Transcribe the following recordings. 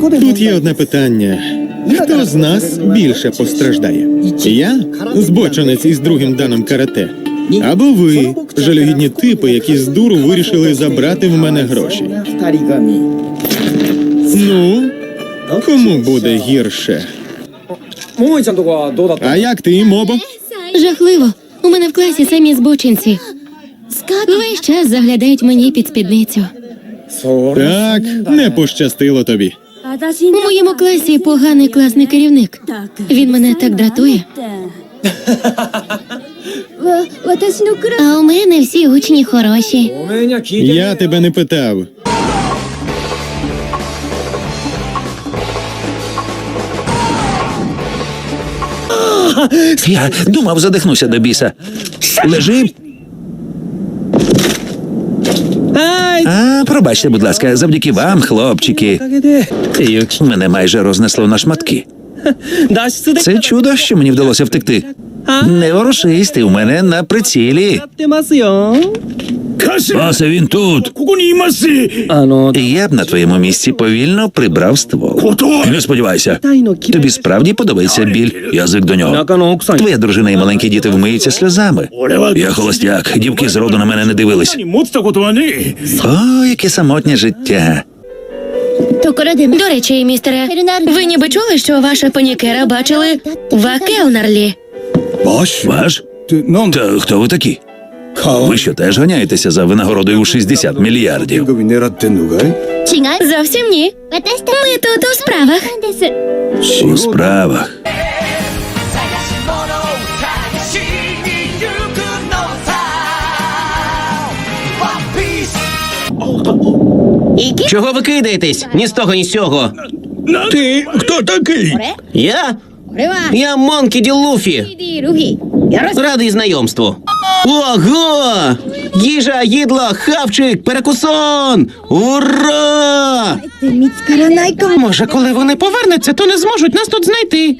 Тут є одне питання: хто з нас більше постраждає? Я збочинець із другим даним карате. Або ви жалюгідні типи, які з дуру вирішили забрати в мене гроші. Ну кому буде гірше? А як ти, мобо? Жахливо. У мене в класі самі збочинці. Весь час заглядають мені під спідницю. Так, не пощастило тобі. У моєму класі поганий класний керівник. Він мене так дратує. А у мене всі учні хороші. Я тебе не питав. Я думав, задихнуся до біса. Лежи Пробачте, будь ласка, завдяки вам, хлопчики. Мене майже рознесло на шматки. Це чудо, що мені вдалося втекти. Не ворушись, ти у мене на прицілі. Басе, він тут. А ну, Я б на твоєму місці повільно прибрав ствол. Не сподівайся. Тобі справді подобається біль. язик до нього. Твоя дружина і маленькі діти вмиються сльозами. Я холостяк. Дівки зроду на мене не дивились. О, яке самотнє життя. До речі, містере, ви ніби чули, що ваша панікера бачили в Акеонарлі? Ваш? Та хто ви такі? Ви що теж ганяєтеся за винагородою у 60 мільярдів? Зовсім ні. Ми тут у справах. У справах. Чого ви кидаєтесь? Ні з того, ні з цього. Ти хто такий? Я? Я Монкі Ді Луфі. Радий знайомству. Ого! Їжа, їдло, хавчик, перекусон! Ура! Може, коли вони повернуться, то не зможуть нас тут знайти.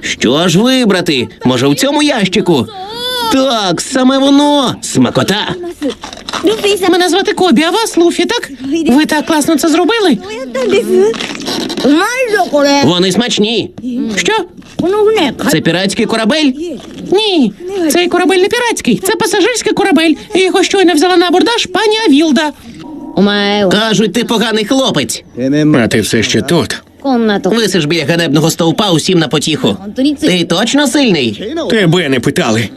Що ж вибрати? Може, в цьому ящику? Так, саме воно. Смакота. Мене звати Кобі, а вас Луфі, так? Ви так класно це зробили? Вони смачні. Що? Це піратський корабель? Ні, цей корабель не піратський, це пасажирський корабель. І Його щойно взяла на абордаж пані Авілда. Кажуть, ти поганий хлопець. А ти все ще тут. Висиш біля ганебного стовпа усім на потіху. Ти точно сильний? Тебе не питали.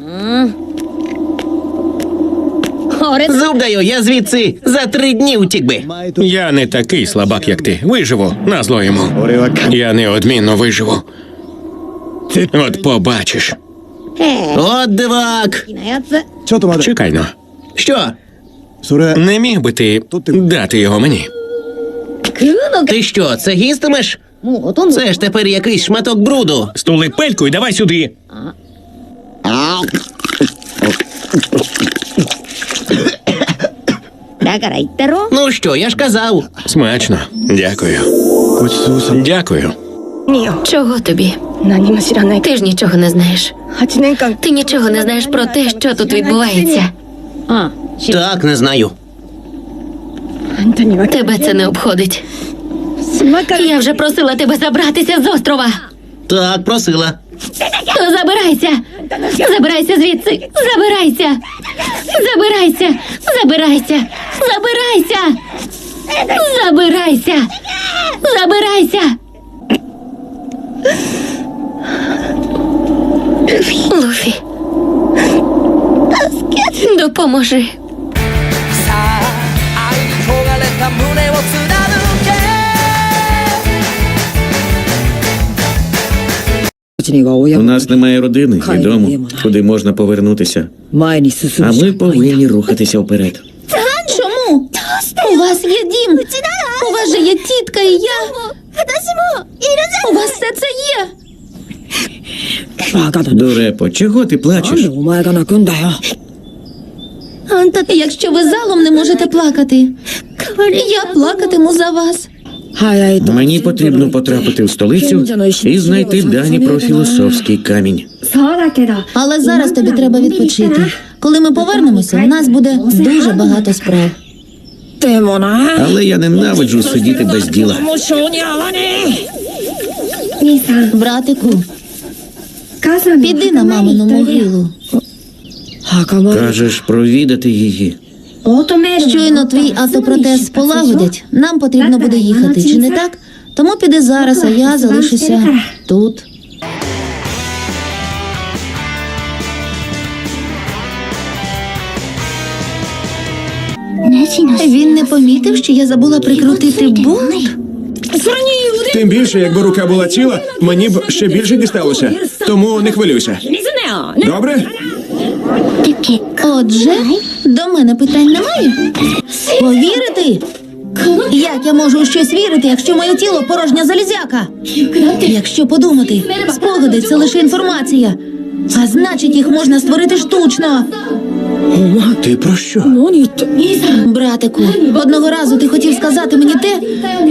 Зуб даю, я звідси за три дні утік би. Я не такий слабак, як ти. Виживу, назло йому. Я неодмінно виживу. От побачиш. От дивак. Чекай но. Що? Не міг би ти дати його мені. Ти що, це гістимеш? Це ж тепер якийсь шматок бруду. Стули пельку і давай сюди. Ну що, я ж казав. Смачно. Дякую. Дякую. Чого тобі? Ти ж нічого не знаєш. Ти нічого не знаєш про те, що тут відбувається. Так, не знаю. Тебе це не обходить. Я вже просила тебе забратися з острова. Так, просила. То забирайся! Забирайся звідси! Забирайся! Забирайся! Забирайся! Забирайся! Забирайся! Забирайся! Луфі. Допоможи. У нас немає родини і дому, куди можна повернутися. А ми повинні рухатися вперед. Чому? У вас є дім. У вас же є тітка і я. У вас все це є. Дурепо, чого ти плачеш? Анта, якщо ви залом не можете плакати, я плакатиму за вас. Мені потрібно потрапити в столицю і знайти дані про філософський камінь. Але зараз тобі треба відпочити. Коли ми повернемося, у нас буде дуже багато справ. Але я ненавиджу сидіти без діла. Братику. Піди на мамину могилу. Кажеш провідати її. Щойно твій автопротез полагодять. Нам потрібно буде їхати, чи не так? Тому піди зараз, а я залишуся тут. Він не помітив, що я забула прикрутити бунт? Тим більше, якби рука була ціла, мені б ще більше дісталося. Тому не хвилюйся. Добре? Отже, до мене питань немає. Повірити? Як я можу у щось вірити, якщо моє тіло порожня залізяка? Якщо подумати, спогади це лише інформація, а значить, їх можна створити штучно. Ти про що? Ну, Братику, одного разу ти хотів сказати мені те,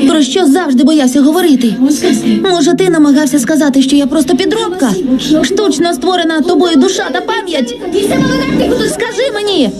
про що завжди боявся говорити. Може, ти намагався сказати, що я просто підробка? Штучно створена тобою душа та пам'ять. Скажи мені.